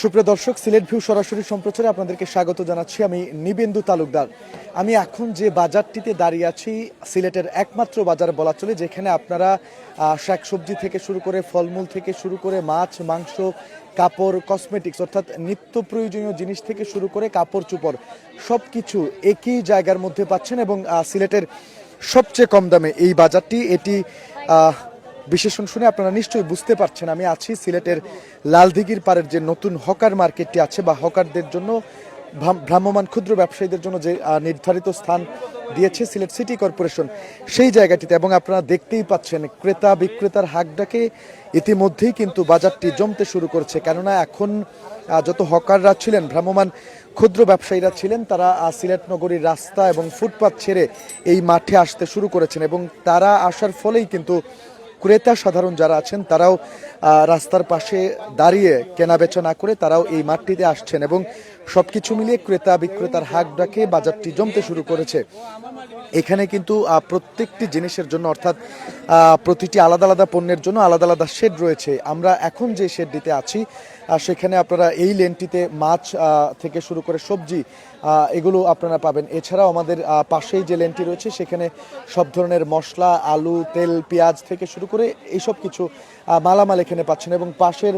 সুপ্রিয় দর্শক, সিলেট ভিউ সরাসরি সম্প্রচারে আপনাদেরকে স্বাগত জানাচ্ছি আমি নিবেন্দু তালুকদার। আমি এখন যে বাজারটিতে দাঁড়িয়ে আছি, সিলেটের একমাত্র বাজার বলা চলে যেখানে আপনারা শাকসবজি থেকে শুরু করে ফলমূল থেকে শুরু করে মাছ, মাংস, কাপড় কসমেটিক্স অর্থাৎ নিত্য প্রয়োজনীয় জিনিস থেকে শুরু করে কাপড় চোপড় সব কিছু একই জায়গার মধ্যে পাচ্ছেন এবং সিলেটের সবচেয়ে কম দামে এই বাজারটি, এটি বিশেষণ শুনে আপনারা নিশ্চয়ই বুঝতে পারছেন, আমি আছি সিলেটের লালদিঘির পাড়ের যে নতুন হকার মার্কেটটি আছে বা হকারদের জন্য ভ্রাম- ভ্রাম্যমাণ ক্ষুদ্র ব্যবসায়ীদের জন্য যে নির্ধারিত স্থান দিয়েছে সিলেট সিটি কর্পোরেশন, সেই জায়গাটিতে এবং আপনারা দেখতেই পাচ্ছেন ক্রেতা বিক্রেতার হাকডাকে ইতিমধ্যেই কিন্তু বাজারটি জমতে শুরু করছে। কেননা এখন যত হকাররা ছিলেন, ভ্রাম্যমাণ ক্ষুদ্র ব্যবসায়ীরা ছিলেন, তারা সিলেট নগরীর রাস্তা এবং ফুটপাথ ছেড়ে এই মাঠে আসতে শুরু করেছেন এবং তারা আসার ফলেই কিন্তু ক্রেতা সাধারণ যারা আছেন, তারাও রাস্তার পাশে দাঁড়িয়ে কেনাবেচা না করে তারাও এই মাঠটিতে আসছেন এবং সবকিছু মিলিয়ে ক্রেতা বিক্রেতার হাক ডাকে বাজারটি জমতে শুরু করেছে। এখানে কিন্তু প্রত্যেকটি জিনিসের জন্য অর্থাৎ প্রতিটি আলাদা আলাদা পণ্যের জন্য আলাদা আলাদা শেড রয়েছে। আমরা এখন যে শেডটিতে আছি সেখানে আপনারা এই লেনটিতে মাছ থেকে শুরু করে সবজি এগুলো আপনারা পাবেন। এছাড়াও আমাদের পাশেই যে লেনটি রয়েছে সেখানে সব ধরনের মশলা আলু তেল পেঁয়াজ থেকে শুরু করে এইসব কিছু মালামাল এখানে পাচ্ছেন এবং পাশের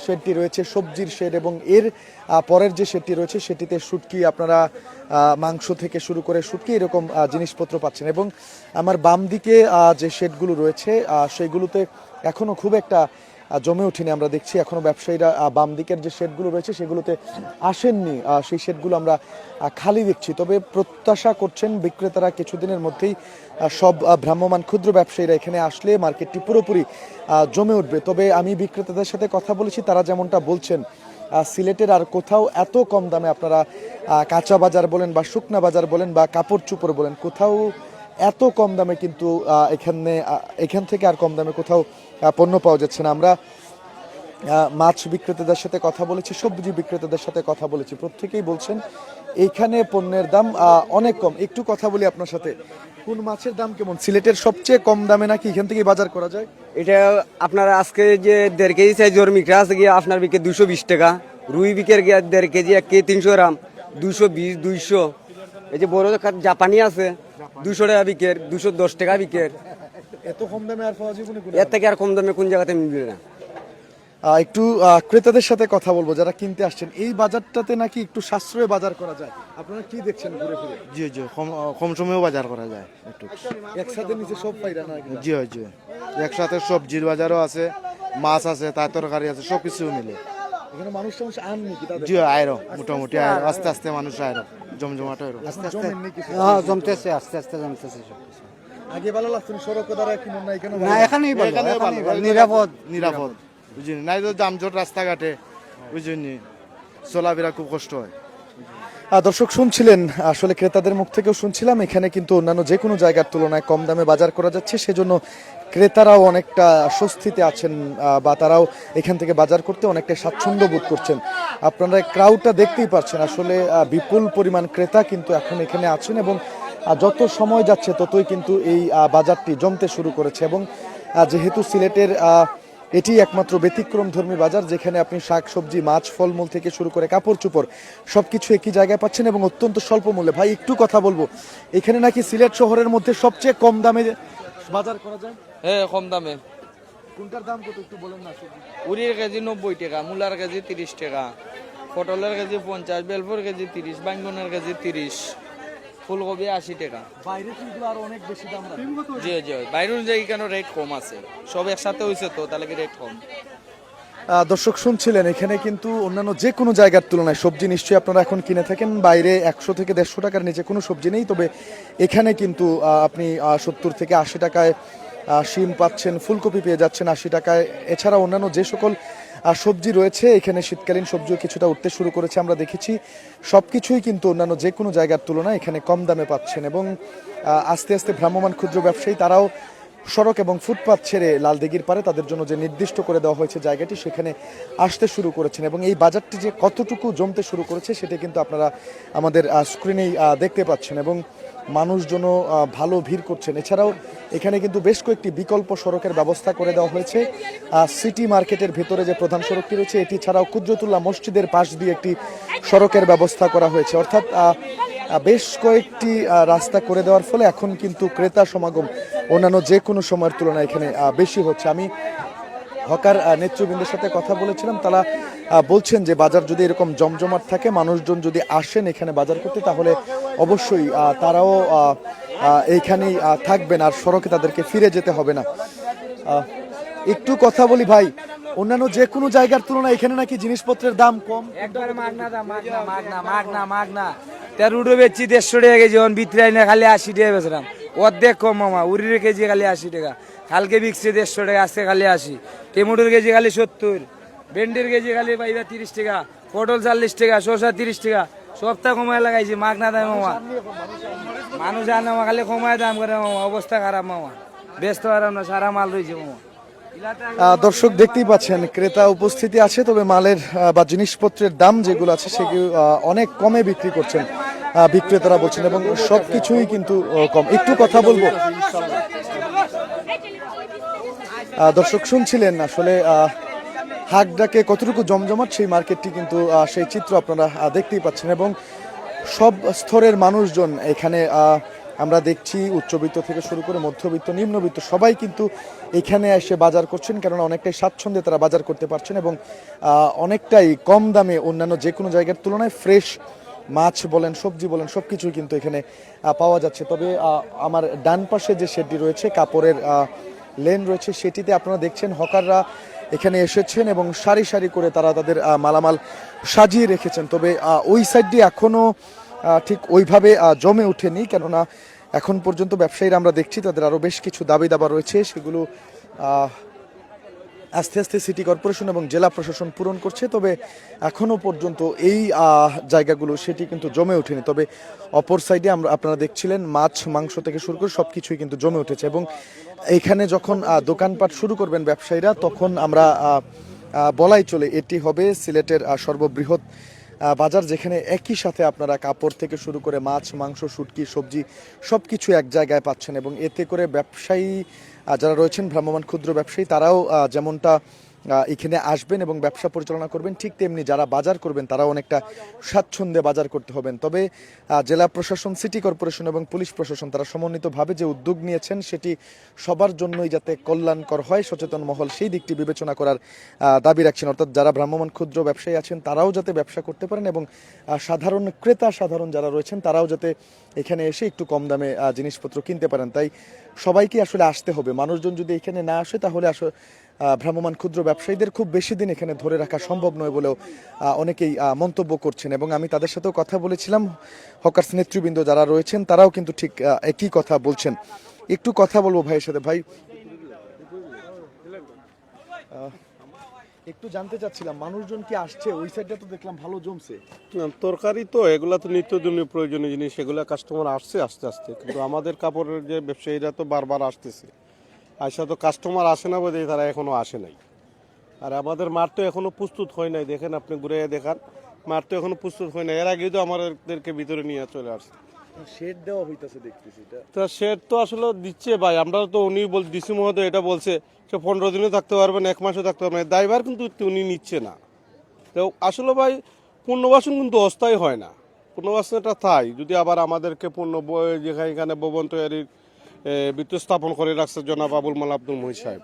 শেডটি রয়েছে সবজির শেড এবং এর পরের যে শেডটি রয়েছে সেটিতে শুটকি আপনারা মাংস থেকে শুরু করে শুটকি এরকম জিনিসপত্র পাচ্ছেন এবং আমার বাম দিকে যে শেডগুলো রয়েছে আহ, সেইগুলোতে এখনও খুব একটা জমে ওঠেনি। আমরা দেখছি এখনও ব্যবসায়ীরা বাম দিকের যে শেডগুলো রয়েছে সেগুলোতে আসেননি। সেই শেডগুলো আমরা খালি দেখছি। তবে প্রত্যাশা করছেন বিক্রেতারা কিছুদিনের মধ্যেই সব আহ, ভ্রাম্যমাণ ক্ষুদ্র ব্যবসায়ীরা এখানে আসলে মার্কেটটি পুরোপুরি জমে উঠবে। তবে আমি বিক্রেতাদের সাথে কথা বলেছি তারা যেমনটা বলছেন সিলেটের আর কোথাও এত কম দামে আপনারা কাঁচা বাজার বলেন বা শুকনা বাজার বলেন বা কাপড় চুপড় বলেন কোথাও এত কম দামে কিন্তু এখানে এখান থেকে আর কম দামে কোথাও পণ্য পাওয়া যাচ্ছে না। আমরা মাছ বিক্রেতাদের সাথে কথা বলেছি, সবজি বিক্রেতাদের সাথে কথা বলেছি। প্রত্যেকেই বলছেন এইখানে পণ্যের দাম অনেক কম। একটু কথা বলি আপনার সাথে। কোন মাছের দাম কেমন? সিলেটের সবচেয়ে কম দামে নাকি এখান থেকে বাজার করা যায়? এটা আপনার আজকে যে দেড় কেজি সাইজ ওর মিঠা আছে গিয়ে, আপনার বিকে দুশো বিশ টাকা। রুই বিকের গিয়ে দেড় কেজি এক কেজি তিনশো গ্রাম দুশো বিশ, দুইশো। এই যে বড় জাপানি আছে দুশো টাকা বিকের দুশো দশ টাকা বিকের। এত কম দামে আর পাওয়া যাবে না এর থেকে আর কম দামে কোন জায়গাতে মিলবে না। একটু ক্রেতাদের সাথে কথা বলব যারা কিনতে আসছেন। এই বাজারটাতে নাকি একটু সাশ্রয় বাজার করা যায়। আপনারা কি দেখছেন ঘুরে ফিরে? জি জি কম কম সময়েও বাজার করা যায় একটু। একসাথে নিচে সব পাইরা না জি জি। একসাথে সবজির বাজারও আছে মাছ আছে তার তরকারি আছে সব কিছু মিলে। এখানে মানুষ টানুষ আন নাকি জি আয়রো মোটামুটি আয়রো আস্তে আস্তে মানুষ আয়রো জমজমাট আস্তে জমেন হ্যাঁ জমতেছে আস্তে আস্তে জমতেছে সব কিছু। আগে ভালো লাগতো সড়ক দ্বারা কিনুন না এখানে না এখানেই ভালো এখানে ভালো, এখানেই ভালো, নিরাপদ নিরাপদ। বুঝিনি? নাই তো জামজট রাস্তাঘাটে বুঝিনি? চলাফেরা খুব কষ্ট হয়। দর্শক, শুনছিলেন, আসলে ক্রেতাদের মুখ থেকেও শুনছিলাম, এখানে কিন্তু অন্যান্য যে কোনো জায়গার তুলনায় কম দামে বাজার করা যাচ্ছে, সেজন্য ক্রেতারাও অনেকটা স্বস্তিতে আছেন বা তারাও এখান থেকে বাজার করতে অনেকটা স্বাচ্ছন্দ্য বোধ করছেন। আপনারা ক্রাউডটা দেখতেই পাচ্ছেন, আসলে বিপুল পরিমাণ ক্রেতা কিন্তু এখন এখানে আছেন এবং যত সময় যাচ্ছে, ততই কিন্তু এই বাজারটি জমতে শুরু করেছে এবং যেহেতু সিলেটের এটি একমাত্র ব্যতিক্রম ধর্মী বাজার যেখানে আপনি শাক সবজি মাছ ফলমূল থেকে শুরু করে কাপড় চোপড় সবকিছু একই জায়গায় পাচ্ছেন এবং অত্যন্ত স্বল্প মূল্যে। ভাই একটু কথা বলব। এখানে নাকি সিলেট শহরের মধ্যে সবচেয়ে কম দামে বাজার করা যায়? হ্যাঁ কম দামে। কোনটার দাম কত একটু বলেন না। উড়ির কেজি নব্বই টাকা মূলার কেজি তিরিশ টাকা পটলের কেজি পঞ্চাশ বেলপুর কেজি তিরিশ বাইঙ্গনের কেজি তিরিশ। ফুলকপি আশি টাকা। বাইরে কি এগুলো আরও অনেক বেশি দাম জি জি বাইরের জায়গায় কেন রেট কম আছে। সব একসাথে হয়েছে তো তাহলে কি রেট কম? দর্শক শুনছিলেন এখানে কিন্তু অন্যান্য যে কোনো জায়গার তুলনায় সবজি নিশ্চয়ই আপনারা এখন কিনে থাকেন। বাইরে একশো থেকে দেড়শো টাকার নিচে কোনো সবজি নেই তবে এখানে কিন্তু আপনি সত্তর থেকে আশি টাকায় শিম পাচ্ছেন ফুলকপি পেয়ে যাচ্ছেন আশি টাকায়। এছাড়া অন্যান্য যে সকল সবজি রয়েছে, এখানে শীতকালীন সবজিও কিছুটা উঠতে শুরু করেছে, আমরা দেখেছি। সব কিছুই কিন্তু অন্যান্য যে কোনো জায়গার তুলনায় এখানে কম দামে পাচ্ছেন এবং আস্তে আস্তে ভ্রাম্যমাণ ক্ষুদ্র ব্যবসায়ী তারাও সড়ক এবং ফুটপাথ ছেড়ে লালদিঘির পারে তাদের জন্য যে নির্দিষ্ট করে দেওয়া হয়েছে জায়গাটি, সেখানে আসতে শুরু করেছেন এবং এই বাজারটি যে কতটুকু জমতে শুরু করেছে, সেটা কিন্তু আপনারা আমাদের স্ক্রিনেই দেখতে পাচ্ছেন এবং মানুষজন ভালো ভিড় করছেন। এছাড়াও এখানে কিন্তু বেশ কয়েকটি বিকল্প সড়কের ব্যবস্থা করে দেওয়া হয়েছে। সিটি মার্কেটের ভেতরে যে প্রধান সড়কটি রয়েছে, এটি ছাড়াও কুদ্রতুল্লাহ মসজিদের পাশ দিয়ে একটি সড়কের ব্যবস্থা করা হয়েছে। অর্থাৎ বেশ কয়েকটি রাস্তা করে দেওয়ার ফলে এখন কিন্তু ক্রেতা সমাগম অন্যান্য যে কোনো সময়ের তুলনায় এখানে বেশি হচ্ছে। আমি হকার নেতৃবৃন্দের সাথে কথা বলেছিলাম। তারা বলছেন যে বাজার যদি এরকম জমজমাট থাকে, মানুষজন যদি আসেন এখানে বাজার করতে, তাহলে অবশ্যই তারাও এইখানেই থাকবেন আর সড়কে তাদেরকে ফিরে যেতে হবে না। একটু কথা বলি ভাই, অন্যান্য যে কোনো জায়গার তুলনায় এখানে নাকি জিনিসপত্রের দাম কম? একবারে মাগনা দা মাগনা মাগনা মাগনা মাগনা। তের উডো বেচছি দেড়শো টাকা কেজি অন বিত্রাই না, খালি আশি টাকা বেচলাম। অর্ধেক কম মামা উড়ির কেজি খালি আশি টাকা। কালকে বিকছে দেড়শো টাকা, আজকে খালি আশি। টেমোটোর কেজি খালি সত্তর। ভেন্ডির কেজি খালি পাইবা তিরিশ টাকা, পটল চাল্লিশ টাকা শসা তিরিশ টাকা। সপ্তাহ কমায় লাগাইছি মাগনা দাম মামা। মানুষ আনে মামা, খালি কমায় দাম করে মামা, অবস্থা খারাপ মামা। ব্যস্ত হারাম না, সারা মাল রয়েছে মামা। দর্শক দেখতেই পাচ্ছেন, ক্রেতা উপস্থিতি আছে, তবে মালের বা জিনিসপত্রের দাম যেগুলো আছে, সেগুলো অনেক কমে বিক্রি করছেন বিক্রেতারা বলছেন, এবং সবকিছুই কিন্তু কম। একটু কথা বলব। দর্শক শুনছিলেন, আসলে আহ, হাক ডাকে কতটুকু জমজমাট সেই মার্কেটটি কিন্তু সেই চিত্র আপনারা দেখতেই পাচ্ছেন এবং সব স্তরের মানুষজন এখানে আমরা দেখছি উচ্চবিত্ত থেকে শুরু করে মধ্যবিত্ত নিম্নবিত্ত সবাই কিন্তু এখানে এসে বাজার করছেন কেননা অনেকটাই স্বাচ্ছন্দ্যে তারা বাজার করতে পারছেন এবং অনেকটাই কম দামে অন্যান্য যে কোনো জায়গার তুলনায় ফ্রেশ মাছ বলেন সবজি বলেন সব কিছুই কিন্তু এখানে পাওয়া যাচ্ছে। তবে আমার ডান পাশে যে শেডটি রয়েছে কাপড়ের লেন রয়েছে সেটিতে আপনারা দেখছেন হকাররা এখানে এসেছেন এবং সারি সারি করে তারা তাদের মালামাল সাজিয়ে রেখেছেন। তবে ওই সাইডটি এখনও ঠিক ওইভাবে জমে ওঠেনি। কেননা এখন পর্যন্ত ব্যবসায়ীরা আমরা দেখছি, তাদের আরও বেশ কিছু দাবি দাবা রয়েছে। সেগুলো আস্তে আস্তে সিটি কর্পোরেশন এবং জেলা প্রশাসন পূরণ করছে, তবে এখনও পর্যন্ত এই জায়গাগুলো সেটি কিন্তু জমে ওঠেনি। তবে অপর সাইডে আমরা, আপনারা দেখছিলেন, মাছ, মাংস থেকে শুরু করে সব কিছুই কিন্তু জমে উঠেছে এবং এখানে যখন দোকানপাট শুরু করবেন ব্যবসায়ীরা, তখন আমরা বলাই চলে এটি হবে সিলেটের সর্ববৃহৎ বাজার যেখানে একই সাথে আপনারা কাপড় থেকে শুরু করে মাছ, মাংস, শুটকি, সবজি সব কিছু এক জায়গায় পাচ্ছেন এবং এতে করে ব্যবসায়ী যারা রয়েছেন ভ্রাম্যমাণ ক্ষুদ্র ব্যবসায়ী, তারাও যেমনটা এখানে আসবেন এবং ব্যবসা পরিচালনা করবেন, ঠিক তেমনি যারা বাজার করবেন, তারাও অনেকটা স্বাচ্ছন্দ্যে বাজার করতে হবেন। তবে জেলা প্রশাসন, সিটি কর্পোরেশন এবং পুলিশ প্রশাসন, তারা সমন্বিতভাবে যে উদ্যোগ নিয়েছেন, সেটি সবার জন্যই যাতে কল্যাণকর হয়, সচেতন মহল, সেই দিকটি বিবেচনা করার দাবি রাখছেন। অর্থাৎ যারা ভ্রাম্যমাণ ক্ষুদ্র ব্যবসায়ী আছেন, তারাও যাতে ব্যবসা করতে পারেন এবং সাধারণ ক্রেতা, সাধারণ যারা রয়েছেন, তারাও যাতে এখানে এসে একটু কম দামে জিনিসপত্র কিনতে পারেন। তাই সবাইকে আসলে আসতে হবে। মানুষজন যদি এখানে না আসে, তাহলে আসলে আহ, ভ্রাম্যমাণ ক্ষুদ্র ব্যবসায়ীদের খুব বেশি দিন এখানে ধরে রাখা সম্ভব নয় বলেও অনেকেই মন্তব্য করছেন। এবং আমি তাদের সাথেও কথা বলেছিলাম। হকার্স নেতৃবৃন্দ যারা রয়েছেন তারাও কিন্তু ঠিক একই কথা বলছেন। একটু কথা বলব ভাইয়ের সাথে। ভাই একটু জানতে চাচ্ছিলাম মানুষজন কি আসছে? ওই সাইডটা তো দেখলাম ভালো জমছে। তরকারি তো এগুলা তো নিত্যজনীয় প্রয়োজনীয় জিনিস। এগুলা কাস্টমার আসছে আস্তে আস্তে। কিন্তু আমাদের কাপড়ের যে ব্যবসায়ীরা তো বারবার আসতেছে। আসা তো কাস্টমার আসে না বলে তারা এখনও আসে নাই। আর আমাদের মাঠ তো এখনও প্রস্তুত হয় নাই দেখেন আপনি ঘুরে দেখান। মাঠ তো এখনও প্রস্তুত হয় নাই এর আগেই তো আমাদেরকে ভিতরে নিয়ে চলে আসছে। শেড দেওয়া হইতাছে দেখতেছি তা সে তো আসলে দিচ্ছে ভাই আমরা তো উনি বল ডিসি মহোদয় এটা বলছে সে পনেরো দিনও থাকতে পারবেন এক মাসও থাকতে পারবেন দায়ভার কিন্তু উনি নিচ্ছে না। তো আসলে ভাই পুনর্বাসন কিন্তু অস্থায়ী হয় না। পুনর্বাসনটা তাই যদি আবার আমাদেরকে পূর্ণ যেখানে এখানে ভবন তৈরির এ, ভিত্তি স্থাপন করে রাখছে জনাব আবুল মাল আব্দুল মহিদ সাহেব।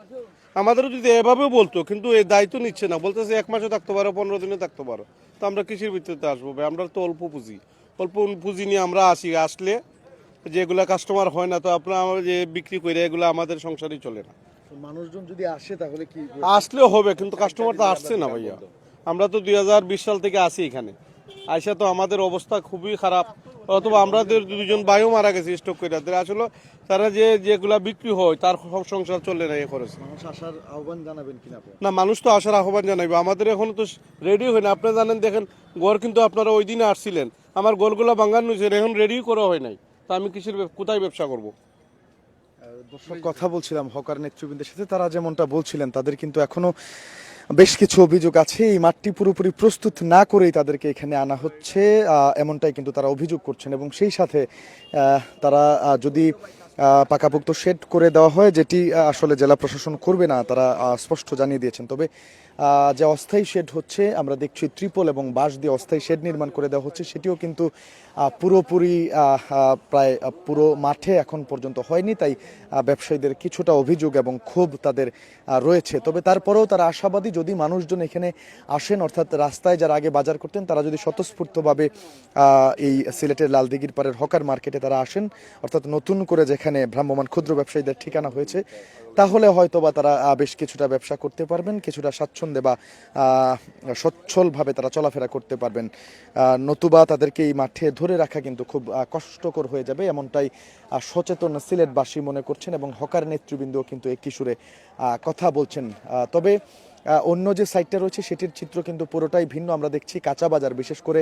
আমাদেরও যদি এভাবে বলতো কিন্তু এই দায়িত্ব নিচ্ছে না। বলতেছে এক মাসও থাকতে পারো পনেরো দিনে থাকতে পারো। তো আমরা কৃষির ভিত্তিতে আসব ভাই আমরা তো অল্প পুঁজি। অল্প পুঁজি নিয়ে আমরা আসি আসলে যেগুলা কাস্টমার হয় না তো আপনার আমরা যে বিক্রি করে এগুলো আমাদের সংসারই চলে না। মানুষজন যদি আসে তাহলে কি আসলেও হবে কিন্তু কাস্টমার তো আসছে না ভাইয়া। আমরা তো দুই হাজার বিশ সাল থেকে আসি এখানে। আইসা তো আমাদের অবস্থা খুবই খারাপ। অথবা আমাদের দুজন ভাইও মারা গেছে স্টক করে তাদের আসলে তারা যে যেগুলা বিক্রি হয় তার সংসার চলে না এ খরচ মানুষ আসার আহ্বান জানাবেন কিনা না মানুষ তো আসার আহ্বান জানাবে আমাদের এখনও তো রেডি হয় না। আপনি জানেন দেখেন গড় কিন্তু আপনারা ওই দিনে আসছিলেন। আমার গোলগুলা বাঙ্গান হয়েছে এখন রেডি করা হয় নাই। তা আমি কিসের কোথায় ব্যবসা করব? দর্শক কথা বলছিলাম হকার নেতৃবৃন্দের সাথে। তারা যেমনটা বলছিলেন তাদের কিন্তু এখনও বেশ কিছু অভিযোগ আছে। এই মাঠটি পুরোপুরি প্রস্তুত না করেই তাদেরকে এখানে আনা হচ্ছে। এমনটাই কিন্তু তারা অভিযোগ করছেন এবং সেই সাথে তারা যদি পাকাপুক্ত শেড করে দেওয়া হয়, যেটি আসলে জেলা প্রশাসন করবে না, তারা স্পষ্ট জানিয়ে দিয়েছেন। তবে যে অস্থায়ী শেড হচ্ছে, আমরা দেখছি ত্রিপল এবং বাঁশ দিয়ে অস্থায়ী শেড নির্মাণ করে দেওয়া হচ্ছে। সেটিও কিন্তু পুরোপুরি প্রায় পুরো মাঠে এখন পর্যন্ত হয়নি। তাই ব্যবসায়ীদের কিছুটা অভিযোগ এবং ক্ষোভ তাদের রয়েছে। তবে তারপরেও তারা আশাবাদী, যদি মানুষজন এখানে আসেন, অর্থাৎ রাস্তায় যারা আগে বাজার করতেন, তারা যদি স্বতঃস্ফূর্তভাবে এই সিলেটের লালদিঘির পাড়ের হকার মার্কেটে তারা আসেন, অর্থাৎ নতুন করে যেখানে ভ্রাম্যমান ক্ষুদ্র ব্যবসায়ীদের ঠিকানা হয়েছে তাহলে হয়তো বা তারা বেশ কিছুটা ব্যবসা করতে পারবেন, কিছুটা স্বাচ্ছন্দ্যে বা সচ্ছলভাবে তারা চলাফেরা করতে পারবেন। নতুবা তাদেরকে এই মাঠে ধরে রাখা কিন্তু খুব কষ্টকর হয়ে যাবে এমনটাই সচেতন সিলেটবাসী মনে করছেন এবং হকার নেতৃবৃন্দও কিন্তু একই কিশোরে কথা বলছেন। তবে অন্য যে সাইটটা রয়েছে, সেটির চিত্র কিন্তু পুরোটাই ভিন্ন। আমরা দেখছি কাঁচা বাজার, বিশেষ করে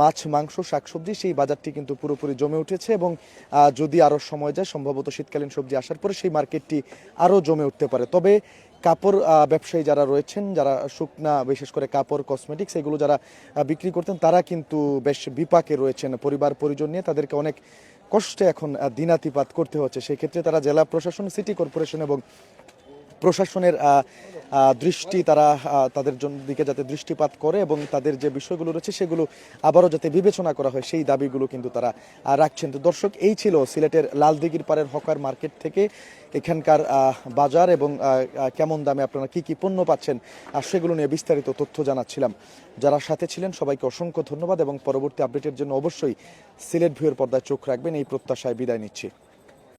মাছ, মাংস, শাকসবজি, সেই বাজারটি কিন্তু পুরোপুরি জমে উঠেছে এবং যদি আরও সময় যায়, সম্ভবত শীতকালীন সবজি আসার পরে সেই মার্কেটটি আরও জমে উঠতে পারে। তবে কাপড় ব্যবসায়ী যারা রয়েছেন, যারা শুকনা, বিশেষ করে কাপড় কসমেটিক্স এগুলো যারা বিক্রি করতেন, তারা কিন্তু বেশ বিপাকে রয়েছেন। পরিবার, পরিজন নিয়ে তাদেরকে অনেক কষ্টে এখন দিনাতিপাত করতে হচ্ছে। সেই ক্ষেত্রে তারা জেলা প্রশাসন সিটি কর্পোরেশন এবং প্রশাসনের দৃষ্টি তারা তাদের দিকে যাতে দৃষ্টিপাত করে এবং তাদের যে বিষয়গুলো রয়েছে সেগুলো আবারও যাতে বিবেচনা করা হয়, সেই দাবিগুলো কিন্তু তারা রাখছেন। তো দর্শক, এই ছিল সিলেটের লালদিঘির পাড়ের হকার মার্কেট থেকে এখানকার বাজার এবং কেমন দামে আপনারা কি কি পণ্য পাচ্ছেন, আর সেগুলো নিয়ে বিস্তারিত তথ্য জানাচ্ছিলাম। যারা সাথে ছিলেন, সবাইকে অসংখ্য ধন্যবাদ এবং পরবর্তী আপডেটের জন্য অবশ্যই সিলেট ভিউয়ের পর্দায় চোখ রাখবেন। এই প্রত্যাশায় বিদায় নিচ্ছি।